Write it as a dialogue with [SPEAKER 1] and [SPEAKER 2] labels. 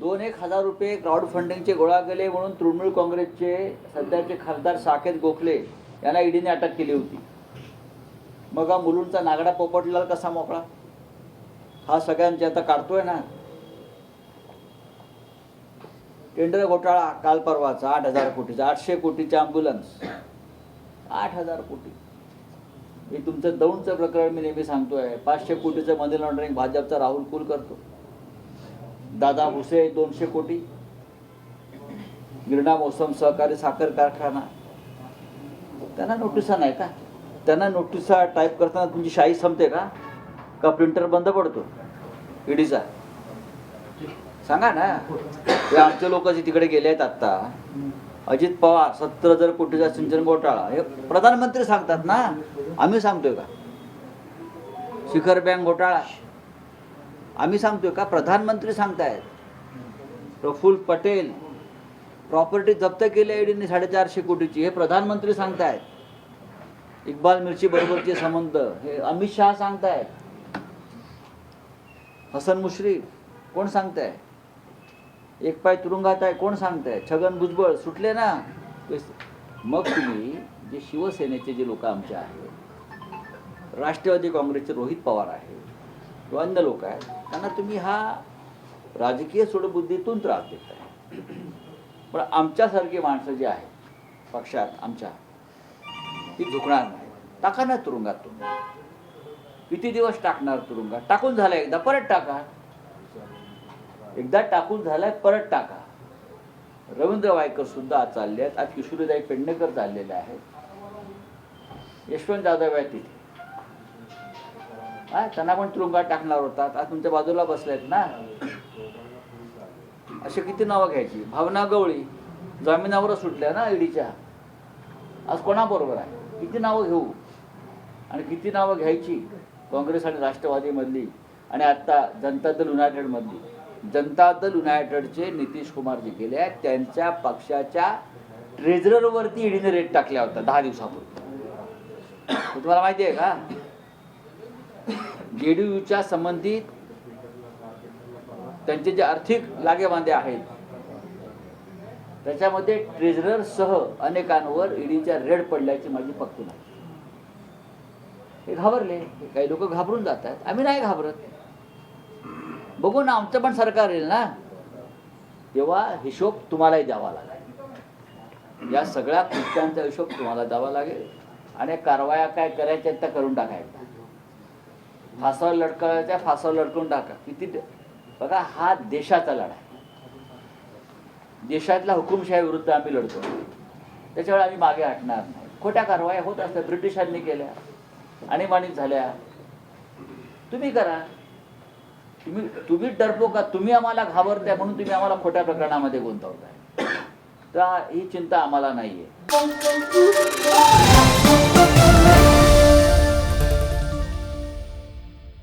[SPEAKER 1] दोन एक हजार रुपये क्राऊड फंडिंगचे गोळा केले म्हणून तृणमूल काँग्रेसचे सध्याचे खासदार साकेत गोखले यांना ईडीने अटक केली होती. मग हा मुलूंचा नागडा पोपटलाल कसा मोकळा? हा सगळ्यांचे आता काढतोय ना. टेंडर घोटाळा काल परवाचा आठ हजार कोटीचा आठशे कोटीचा अँब्युलन्स आठ हजार कोटी. हे तुमचं दौंडचं प्रकरण मी नेहमी सांगतोय. पाचशे कोटीचं मनी लॉन्ड्रिंग भाजपचा राहुल कुल करतो. दादा भुसे दोनशे कोटी. गिरणा मोसम सहकारी साखर कारखाना. त्यांना नोटिसा नाही का? त्यांना नोटिसा टाईप करताना तुमची शाही संपते का? का प्रिंटर बंद पडतो? ईडीचा सांगा ना. हे आमचे लोक जे तिकडे गेले आहेत आत्ता अजित पवार सत्तर हजार कोटीचा सिंचन घोटाळा. हे प्रधानमंत्री सांगतात ना. आम्ही सांगतोय का? शिखर बँक घोटाळा. आम्ही सांगतोय का प्रधानमंत्री सांगतायत. प्रफुल्ल पटेल प्रॉपर्टी जप्त केली ईडीने साडेचारशे कोटीची हे प्रधानमंत्री सांगतायत. इक्बाल मिरची बरोबरचे संबंध हे अमित शहा सांगतायत. हसन मुश्रीफ कोण सांगताय? एक पाय तुरुंगात आहे कोण सांगताय? छगन भुजबळ सुटले ना? मग तुम्ही जे शिवसेनेचे जे लोक आमचे आहेत राष्ट्रवादी काँग्रेसचे रोहित पवार आहेत किंवा अन्य लोक आहेत त्यांना तुम्ही हा राजकीय सोडबुद्धीतून त्रास देताय. पण आमच्यासारखी माणसं जी आहेत पक्षात आमच्या ती झुकणार नाही. टाका ना तुरुंगात तुम्ही. किती दिवस टाकणार तुरुंगात? टाकून झालं एकदा परत टाका. एकदा टाकून झालाय परत टाका. रवींद्र वायकर सुद्धा आज चालले आहेत. आज किशोरीदाई पेडणेकर चाललेले आहेत. यशवंत जाधव आहेत तिथे. हा त्यांना पण तुरुंगात टाकणार होतात. आज तुमच्या बाजूला बसलेत ना. अशी किती नावं घ्यायची? भावना गवळी. जामिनावरच सुटल्या ना ईडीच्या. आज कोणाबरोबर आहे? किती नावं घेऊ? आणि किती नावं घ्यायची? काँग्रेस आणि राष्ट्रवादीमधली. आणि आता जनता दल युनायटेडमधली. जनता दल युनायटेडचे नितीश कुमार जे गेले आहेत त्यांच्या पक्षाच्या ट्रेझररवरती ईडीने रेट टाकल्या होत्या दहा दिवसापूर्वी. तुम्हाला माहिती आहे का? जेडीयूच्या संबंधित त्यांचे जे आर्थिक लागेबांधे आहेत त्याच्यामध्ये ट्रेझरर सह अनेकांवर ईडीच्या रेड पडल्याची माझी पक्की नाही. हे घाबरले. काही लोक घाबरून जातात. आम्ही नाही घाबरत. बघू ना आमचं पण सरकार येईल ना? तेव्हा हिशोब तुम्हालाही द्यावा लागेल. या सगळ्या कृत्यांचा हिशोब तुम्हाला द्यावा लागेल. आणि कारवाया काय करायच्या त्या करून टाकायच्या. फासावर लटकायच्या फासावर लडकून टाका. किती बघा हा देशाचा लढा आहे. देशातल्या हुकुमशाही विरुद्ध आम्ही लढतो. त्याच्यावर आम्ही मागे हटणार नाही. खोट्या कारवाया होत असतात ब्रिटिशांनी केल्या आणीबाणीत झाल्या. तुम्ही करा. तुम्ही तुम्ही डरपो का? तुम्ही आम्हाला घाबरताय म्हणून तुम्ही आम्हाला खोट्या प्रकरणामध्ये गुंतवताय. तर ही चिंता आम्हाला नाहीये.